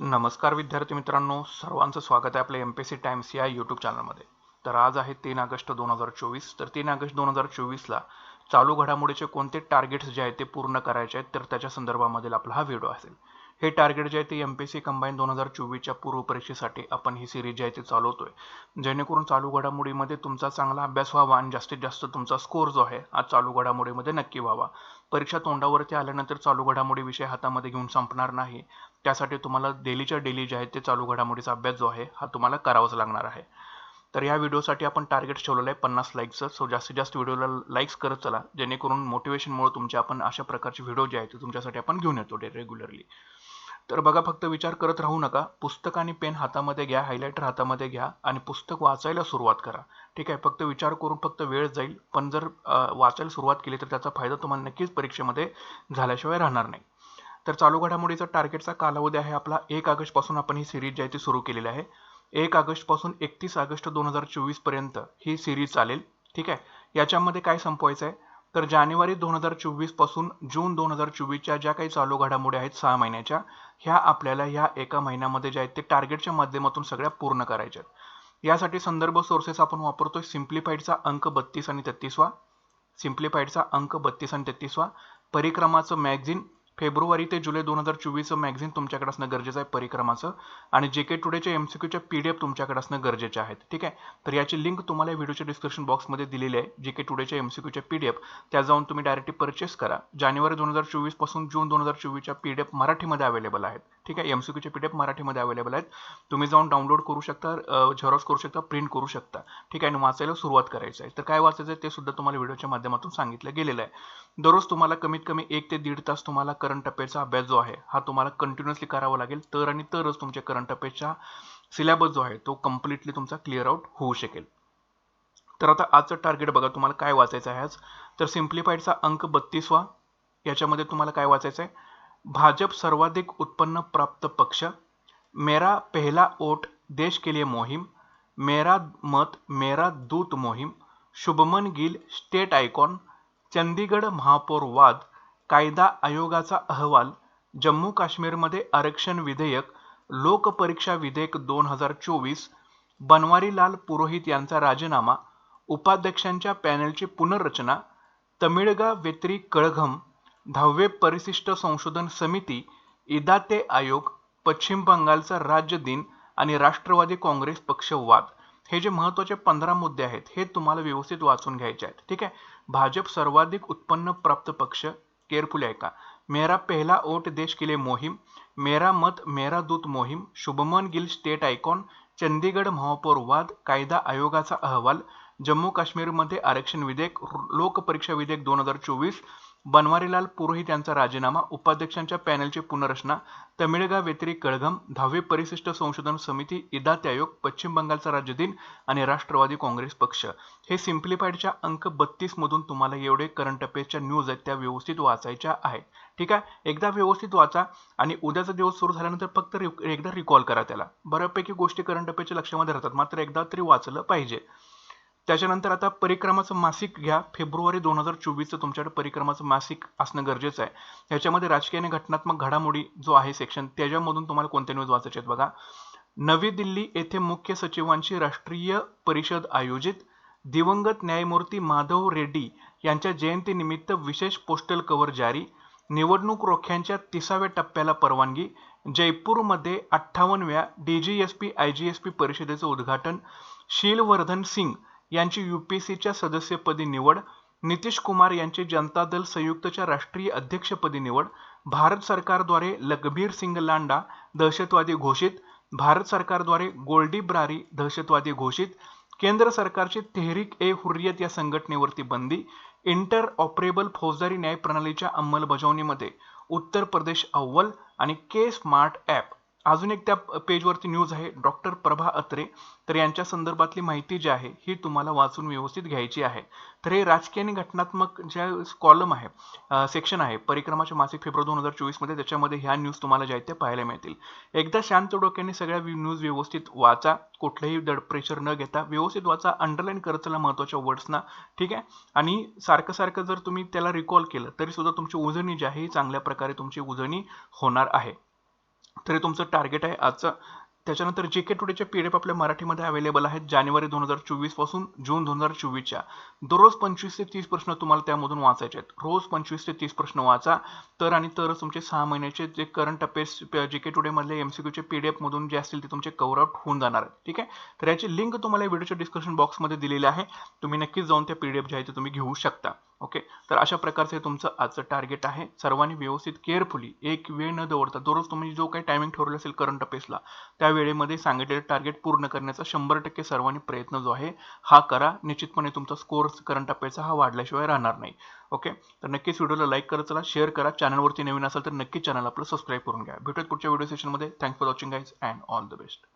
नमस्कार विद्यार्थी मित्रांनो सर्वांचं स्वागत आहे आपल्या एम पी सी टाइम्स या यूट्यूब चॅनलमध्ये तर आज आहे तीन ऑगस्ट दोन हजार चोवीस. तर तीन ऑगस्ट दोन हजार चोवीसला चालू घडामोडीचे कोणते टार्गेट्स जे आहेत ते पूर्ण करायचे आहेत तर त्याच्या संदर्भामधील आपला हा व्हिडिओ असेल. हे टार्गेट जे आहे ते एम पी सी कंबाईन दोन हजार चोवीसच्या पूर्वपरीक्षेसाठी आपण ही सिरीज जी आहे ती चालवतोय. जेणेकरून चालू घडामोडीमध्ये तुमचा चांगला अभ्यास व्हावा आणि जास्तीत जास्त तुमचा स्कोर जो आहे हा चालू घडामोडीमध्ये नक्की व्हावा. परीक्षा तोंडावरती आल्यानंतर चालू घडामोडी विषय हातामध्ये घेऊन संपणार नाही. त्यासाठी तुम्हाला डेलीच्या डेली जे आहे ते चालू घडामोडीचा अभ्यास जो आहे हा तुम्हाला करावाच लागणार आहे. तर या व्हिडिओसाठी आपण टार्गेट ठेवलेलं आहे पन्नास लाईकचं सो जास्तीत जास्त व्हिडिओला लाईक्स करत चला. जेणेकरून मोटिवेशनमुळे तुमचे आपण अशा प्रकारचे व्हिडिओ जे आहेत ते तुमच्यासाठी आपण घेऊन येतो रेग्युलरली तर बघा फक्त विचार करत राहू नका. पुस्तक आणि पेन हातामध्ये घ्या हायलायटर हातामध्ये घ्या आणि पुस्तक वाचायला सुरुवात करा. ठीक आहे फक्त विचार करून फक्त वेळ जाईल. पण जर वाचायला सुरुवात केली तर त्याचा फायदा तुम्हाला नक्कीच परीक्षेमध्ये झाल्याशिवाय राहणार नाही. तर चालू घडामोडीचा टार्गेटचा कालावधी आहे आपला एक ऑगस्टपासून आपण ही सिरीज जी आहे ती सुरू केलेली आहे. एक ऑगस्टपासून एकतीस ऑगस्ट दोन हजार चोवीसपर्यंत ही सिरीज चालेल. ठीक आहे याच्यामध्ये काय संपवायचं आहे तर जानेवारी दोन हजार चोवीसपासून जून दोन हजार चोवीसच्या ज्या काही चालू घडामोडी आहेत सहा महिन्याच्या ह्या आपल्याला ह्या एका महिन्यामध्ये ज्या आहेत ते टार्गेटच्या माध्यमातून सगळ्या पूर्ण करायच्या आहेत. यासाठी संदर्भ सोर्सेस आपण वापरतोय. सिम्प्लिफाईडचा अंक बत्तीस आणि तेहतीसवा. सिम्प्लिफाईडचा अंक बत्तीस आणि तेहतीसवा. परिक्रमाचं मॅगझिन फेब्रुवारी ते जुलै दोन हजार चोवीसचं मॅगझिन तुमच्याकडे असणं गरजेचं आहे परिक्रमाचं. आणि जे के टुडेच्या एम सी क्यूच्या पी डी एफ तुमच्याकडे असणं गरजेचे आहेत. ठीक आहे? तर याची लिंक तुम्हाला व्हिडिओच्या डिस्क्रिप्शन बॉक्समध्ये दिलेली आहे. जे के टुडेच्या एम सी क्यूच्या पी डी एफ त्या जाऊन तुम्ही डायरेक्टली परचेस करा. जानेवारी दोन हजार चोवीसपासून जून दोन हजार चोवीसच्या पी डी एफ मराठीमध्ये अवेलेबल आहेत. ठीक आहे? एम सी क्यूच्या पी डी एफ मराठीमध्ये अवेलेबल आहेत. तुम्ही जाऊन डाउनलोड करू शकता झेरॉक्स करू शकता प्रिंट करू शकता. ठीक आहे? आणि वाचायला सुरुवात करायचं आहे. तर काय वाचायचं आहे ते सुद्धा तुम्हाला व्हिडिओच्या माध्यमातून सांगितलं गेलेलं आहे. दररोज तुम्हाला कमीत कमी एक ते दीड तास तुम्हाला करंट अफेअरचा अभ्यास जो आहे हा तुम्हाला कंटिन्युअसली करावा लागेल. तर आणि तरच तुमच्या करंट अफेअर्सचा सिलेबस जो आहे तो कम्प्लिटली तुमचा क्लिअर आउट होऊ शकेल. तर आता आजचं टार्गेट बघा तुम्हाला काय वाचायचं आहे आज? तर सिम्प्लिफाईडचा अंक बत्तीसवा याच्यामध्ये तुम्हाला काय वाचायचं आहे? भाजप सर्वाधिक उत्पन्न प्राप्त पक्ष मेरा पहिला ओट देश के लिए मोहीम मेरा मत मेरा दूत मोहीम शुभमन गिल स्टेट आयकॉन चंदीगड महापौर वाद कायदा आयोगाचा अहवाल जम्मू काश्मीरमध्ये आरक्षण विधेयक लोकपरीक्षा विधेयक दोन हजार चोवीस बनवारीलाल पुरोहित यांचा राजीनामा उपाध्यक्षांच्या पॅनलची पुनर्रचना तमिळगा वेत्री कळघम दहावे परिशिष्ट संशोधन समिती इदाते आयोग पश्चिम बंगालचा राज्य दिन आणि राष्ट्रवादी काँग्रेस पक्ष वाद हे जे महत्त्वाचे पंधरा मुद्दे आहेत हे तुम्हाला व्यवस्थित वाचून घ्यायचे आहेत. ठीक आहे? भाजप सर्वाधिक उत्पन्न प्राप्त पक्ष केअरफुली ऐका मेरा पहिला वोट देश के लिए मोहीम मेरा मत मेरा दूत मोहीम शुभमन गिल स्टेट आयकॉन चंदीगड महापौर वाद कायदा आयोगाचा अहवाल जम्मू काश्मीरमध्ये आरक्षण विधेयक लोकपरीक्षा विधेयक दोन हजार चोवीस बनवारीलाल पुरोहित यांचा राजीनामा उपाध्यक्षांच्या पॅनलची पुनर्रचना तमिळगाव व्यतिरिक्त कळघम दहावी परिशिष्ट संशोधन समिती इदात आयोग पश्चिम बंगालचा राज्य दिन आणि राष्ट्रवादी काँग्रेस पक्ष. हे सिम्प्लिफाईडच्या अंक बत्तीस मधून तुम्हाला एवढे करंट अफेअर्सच्या न्यूज आहेत त्या व्यवस्थित वाचायच्या आहेत. ठीक आहे? एकदा व्यवस्थित वाचा आणि उद्याचा दिवस सुरू झाल्यानंतर फक्त एकदा रिकॉल करा त्याला. बऱ्यापैकी गोष्टी करंट अफेअरच्या लक्षामध्ये राहतात मात्र एकदा तरी वाचलं पाहिजे. त्याच्यानंतर आता परिक्रमाचं मासिक घ्या. फेब्रुवारी दोन हजार चोवीसचं तुमच्याकडे परिक्रमाचं मासिक असणं गरजेचं आहे. ह्याच्यामध्ये राजकीय आणि घटनात्मक घडामोडी जो आहे सेक्शन त्याच्यामधून तुम्हाला कोणते न्यूज वाचायचे आहेत बघा. नवी दिल्ली येथे मुख्य सचिवांची राष्ट्रीय परिषद आयोजित. दिवंगत न्यायमूर्ती माधव रेड्डी यांच्या जयंतीनिमित्त विशेष पोस्टल कव्हर जारी. निवडणूक रोख्यांच्या तिसाव्या टप्प्याला परवानगी. जयपूरमध्ये अठ्ठावन्नव्या D G S P I G S P परिषदेचं उद्घाटन. शीलवर्धन सिंग यांची युपीसीच्या सदस्यपदी निवड नितीश कुमार यांची जनता दल संयुक्तच्या राष्ट्रीय अध्यक्षपदी निवड भारत सरकारद्वारे लखबीर सिंग लांडा दहशतवादी घोषित भारत सरकारद्वारे गोल्डी ब्रारी दहशतवादी घोषित केंद्र सरकारची तेहरीक ए हुर्रियत या संघटनेवरती बंदी इंटर ऑपरेबल फौजदारी न्याय प्रणालीच्या अंमलबजावणीमध्ये उत्तर प्रदेश अव्वल आणि के स्मार्ट ॲप अजून एक त्या पेजवरती न्यूज आहे डॉक्टर प्रभा अत्रे. तर यांच्या संदर्भातली माहिती जी आहे ही तुम्हाला वाचून व्यवस्थित घ्यायची आहे. तर हे राजकीय आणि घटनात्मक ज्या कॉलम आहे सेक्शन आहे परिक्रमाच्या मासिक फेब्रुवारी दोन हजार चोवीसमध्ये त्याच्यामध्ये ह्या न्यूज तुम्हाला ज्या आहेत त्या पाहायला मिळतील. एकदा शांत डोक्याने सगळ्या न्यूज व्यवस्थित वाचा कुठलंही दड प्रेशर न घेता व्यवस्थित वाचा अंडरलाईन करत चला महत्त्वाच्या वर्ड्सना ठीक आहे? आणि सारखं सारखं जर तुम्ही त्याला रिकॉल केलं तरीसुद्धा तुमची उजळणी जी आहे ही चांगल्या प्रकारे तुमची उजळणी होणार आहे. तरी तुमचं टार्गेट आहे आजचं. त्याच्यानंतर जे के टुडेचे पी डी एफ आपल्या मराठीमध्ये अवेलेबल आहेत जानेवारी दोन हजार चोवीसपासून जून दोन हजार चोवीसच्या. दररोज पंचवीस ते तीस प्रश्न तुम्हाला त्यामधून वाचायचे आहेत. रोज पंचवीस ते तीस प्रश्न वाचा. तर आणि तरच तुमचे सहा महिन्याचे जे करंट अफेअर्स जे के टुडेमधले एम सी क्यूचे पी डी एफमधून जे असतील ते तुमचे कवर आउट होऊन जाणार आहेत. ठीक आहे? तर याची लिंक तुम्हाला व्हिडिओच्या डिस्क्रिप्शन बॉक्समध्ये दिलेली आहे. तुम्ही नक्कीच जाऊन त्या पी डी एफ जे आहे ते तुम्ही घेऊ शकता. ओके तर अशा प्रकारचे तुमचं आजचं टार्गेट आहे. सर्वांनी व्यवस्थित केअरफुली एक वेळ न दवडता दररोज तुम्ही जो काही टायमिंग ठरवलं असेल करंट अफेअर्सला त्या वेळेमध्ये सांगितलेलं टार्गेट पूर्ण करण्याचा शंभर टक्के सर्वांनी प्रयत्न जो आहे हा करा. निश्चितपणे तुमचा स्कोर करंट अफेअर्सचा हा वाढल्याशिवाय राहणार नाही. ओके तर नक्कीच व्हिडिओला लाईक करत चला शेअर करा. चॅनलवरती नवीन असेल तर नक्की चॅनल आपलं सबस्क्राईब करून घ्या. भेटत पुढच्या व्हिडिओ सेशनमध्ये thanks for watching guys and all the best